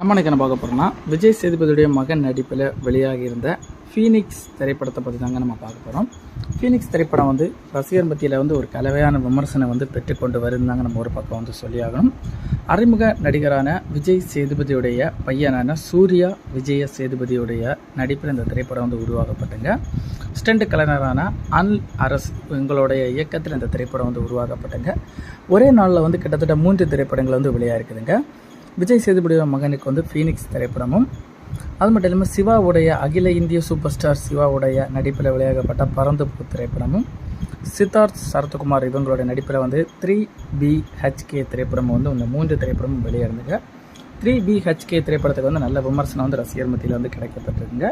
நம்ம எனக்கு என்ன பார்க்க போகிறோம்னா விஜய் சேதுபதியுடைய மகன் நடிப்பில் வெளியாகி இருந்த ஃபீனிக்ஸ் திரைப்படத்தை பற்றி தாங்க நம்ம பார்க்க போகிறோம் ஃபீனிக்ஸ் திரைப்படம் வந்து ரசிகர் மத்தியில் வந்து ஒரு கலவையான விமர்சனம் வந்து பெற்றுக்கொண்டு வருந்தாங்க நம்ம ஒரு பக்கம் வந்து சொல்லியாகணும். அறிமுக நடிகரான விஜய் சேதுபதியுடைய பையனான சூர்யா விஜய சேதுபதியுடைய நடிப்பில் இந்த திரைப்படம் வந்து உருவாக்கப்பட்டுங்க ஸ்டண்ட் கலைஞரான அன் அரசு எங்களுடைய இயக்கத்தில் இந்த திரைப்படம் வந்து உருவாக்கப்பட்டுங்க ஒரே நாளில் வந்து கிட்டத்தட்ட மூன்று திரைப்படங்கள் வந்து வெளியாக இருக்குதுங்க விஜய் சேதுபதியோட மகனுக்கு வந்து ஃபீனிக்ஸ் திரைப்படமும். அது மட்டும் இல்லாமல் சிவாவுடைய அகில இந்திய சூப்பர் ஸ்டார் சிவாவுடைய நடிப்பில் விளையாடப்பட்ட பறந்து திரைப்படமும். சித்தார்த் சரத்குமார் இவங்களுடைய நடிப்பில் வந்து த்ரீ பி ஹெச்கே திரைப்படம் வந்து இந்த மூன்று திரைப்படமும் வெளியாயிருந்துங்க த்ரீ பிஹெச்கே திரைப்படத்துக்கு வந்து நல்ல விமர்சனம் வந்து ரசிகர் மத்தியில் வந்து கிடைக்கப்பட்டிருக்குங்க.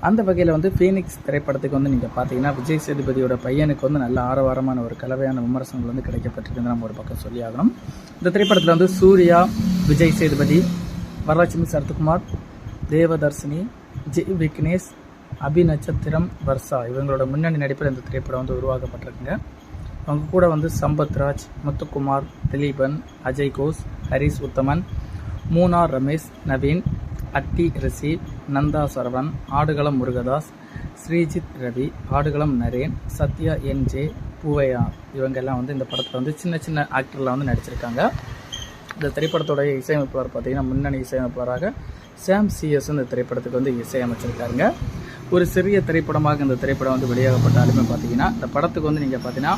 அந்த வகையில் வந்து ஃபீனிக்ஸ் திரைப்படத்துக்கு வந்து நீங்கள் பார்த்தீங்கன்னா விஜய் சேதுபதியோட பையனுக்கு வந்து நல்ல ஆரவாரமான ஒரு கலவையான விமர்சனங்கள் வந்து கிடைக்கப்பட்டிருக்குன்னு நம்ம ஒரு பக்கம் சொல்லி ஆகணும் இந்த திரைப்படத்தில் வந்து சூர்யா விஜய் சேதுபதி வரலட்சுமி சரத்குமார் தேவதர்ஷினி ஜி விக்னேஷ் அபி நட்சத்திரம் வர்ஷா இவங்களோட முன்னணி நடிப்பில் இந்த திரைப்படம் வந்து உருவாக்கப்பட்டிருக்குங்க. அவங்க கூட வந்து சம்பத்ராஜ் முத்துக்குமார் திலீபன் அஜய் கோஸ் ஹரிஸ் உத்தமன் மூனார் ரமேஷ் நவீன் அட்டி ரிஷி நந்தா சரவணன் ஆடுகளம் முருகதாஸ் ஸ்ரீஜித் ரவி ஆடுகளம் நரேன் சத்யா என் ஜே பூவையா. இவங்கெல்லாம் வந்து இந்த படத்தில் வந்து சின்ன சின்ன ஆக்டரில் வந்து நடிச்சிருக்காங்க. இந்த திரைப்படத்தோடைய இசையமைப்பாளர் பார்த்தீங்கன்னா முன்னணி இசையமைப்பாளராக சாம் சிஎஸ் இந்த திரைப்படத்துக்கு வந்து இசையமைச்சிருக்காருங்க. ஒரு சிறிய திரைப்படமாக இந்த திரைப்படம் வந்து வெளியாகப்பட்டாலுமே பார்த்தீங்கன்னா இந்த படத்துக்கு வந்து நீங்கள் பார்த்தீங்கன்னா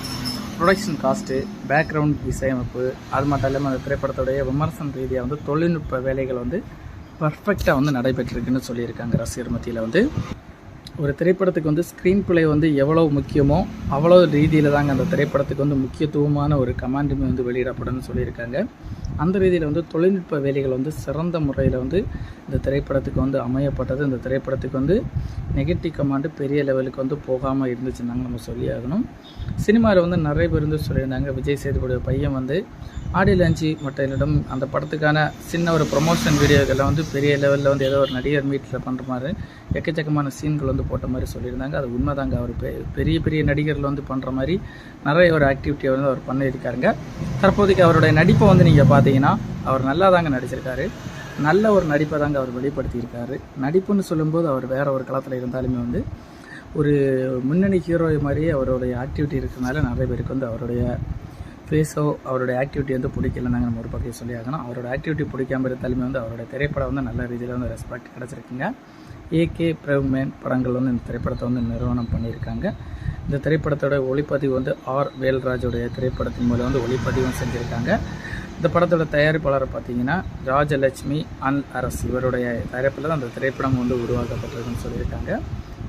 ப்ரொடக்ஷன் காஸ்ட்டு பேக்ரவுண்ட் இசையமைப்பு அது மட்டும் இல்லாமல் அந்த திரைப்படத்துடைய விமர்சன ரீதியாக வந்து தொழில்நுட்ப வேலைகள் வந்து பர்ஃபெக்டாக வந்து நடைபெற்றிருக்குன்னு சொல்லியிருக்காங்க ரசிகர் மத்தியில் வந்து. ஒரு திரைப்படத்துக்கு வந்து ஸ்க்ரீன் பிளே வந்து எவ்வளோ முக்கியமோ அவ்வளோ ரீதியில் தாங்க அந்த திரைப்படத்துக்கு வந்து முக்கியத்துவமான ஒரு கமாண்டுமே வந்து வெளியிடப்படும்னு சொல்லியிருக்காங்க. அந்த ரீதியில் வந்து தொழில்நுட்ப வேலைகள் வந்து சிறந்த முறையில் வந்து இந்த திரைப்படத்துக்கு வந்து அமையப்பட்டது. இந்த திரைப்படத்துக்கு வந்து நெகட்டிவ் கமாண்டு பெரிய லெவலுக்கு வந்து போகாமல் இருந்துச்சுன்னாங்க நம்ம சொல்லி ஆகணும் சினிமாவில் வந்து நிறைய பேர் வந்து சொல்லியிருந்தாங்க. விஜய் சேதுபதியோட பையன் வந்து ஆடியோ லஞ்சி மற்ற அந்த படத்துக்கான சின்ன ஒரு ப்ரொமோஷன் வீடியோக்கெல்லாம் வந்து பெரிய லெவலில் வந்து ஏதோ ஒரு நடிகர் மீட்டில் பண்ணுற மாதிரி எக்கச்சக்கமான சீன்கள் வந்து போட்ட மாதிரி சொல்லியிருந்தாங்க. அது உண்மைதாங்க. அவர் பெ- பெரிய பெரிய நடிகர்கள் வந்து பண்ணுற மாதிரி நிறைய ஒரு ஆக்டிவிட்டியை வந்து அவர் பண்ணியிருக்காருங்க. தற்போதைக்கு அவருடைய நடிப்பை வந்து நீங்கள் பார்த்து பார்த்தீங்கன்னா அவர் நல்லா தாங்க நடிச்சிருக்காரு. நல்ல ஒரு நடிப்பை தாங்க அவர் வெளிப்படுத்தியிருக்காரு. நடிப்புன்னு சொல்லும்போது அவர் வேற ஒரு களத்தில் இருந்தாலுமே வந்து ஒரு முன்னணி ஹீரோ மாதிரியே அவருடைய ஆக்டிவிட்டி இருக்கிறதுனால நிறைய பேருக்கு வந்து அவருடைய ஃபேஸோ அவருடைய ஆக்டிவிட்டி வந்து பிடிக்கலன்னாங்க நம்ம ஒரு பக்கம் சொல்லி ஆகணும். அவரோட ஆக்டிவிட்டி பிடிக்காம இருந்தாலுமே வந்து அவருடைய திரைப்படம் வந்து நல்ல ரீதியில் வந்து ரெஸ்பெக்ட் கிடச்சிருக்குங்க. ஏகே பிரவ்மேன் படங்கள் வந்து இந்த திரைப்படத்தை வந்து நிறுவனம் பண்ணியிருக்காங்க. இந்த திரைப்படத்தோட ஒளிப்பதிவு வந்து ஆர் வேல்ராஜோடைய திரைப்படத்தின் மூலம் வந்து ஒளிப்பதிவும் செஞ்சுருக்காங்க. இந்த படத்தோட தயாரிப்பாளர் பார்த்தீங்கன்னா ராஜலட்சுமி அன் அரசு. இவருடைய தயாரிப்பில் தான் அந்த திரைப்படம் வந்து உருவாக்கப்பட்டிருக்குன்னு சொல்லியிருக்காங்க.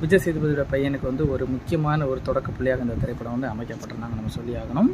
விஜய் சேதுபதியோட பையனுக்கு வந்து ஒரு முக்கியமான ஒரு தொடக்க புள்ளியாக இந்த திரைப்படம் வந்து அமைக்கப்பட்டிருந்தாங்க நம்ம சொல்லி ஆகணும்.